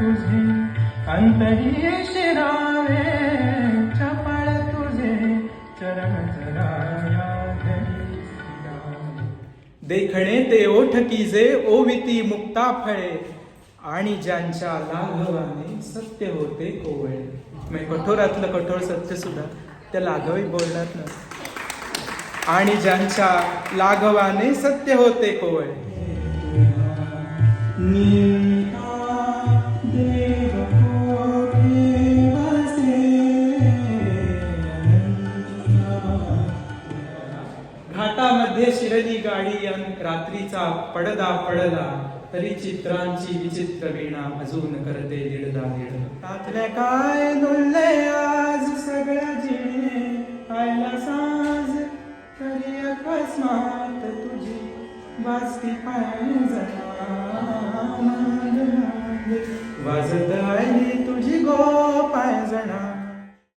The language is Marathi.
तुझे. अंतरी शिरावे चपळ तुझे. चरण फिरावे. देखणे ते ओठ किजे ओविती मुक्ता फळे. आणि ज्यांच्या लाघवाने सत्य होते कोवळे म्हणजे कठोरातलं कठोर सत्य सुद्धा त्या लाघवी बोलण्यात ना. आणि ज्यांच्या लाघवाने सत्य होते कोवळे घाटामध्ये शिरली गाडी रात्रीचा पडदा पडला तरी चित्रांची विचित्र वीणा अजून करते दीडदा दीड. रातल्या काय डोलले आज सगळ्या जिणे आयला साज तरी अकस्मात तुझी वाजती पाय वाजत आहे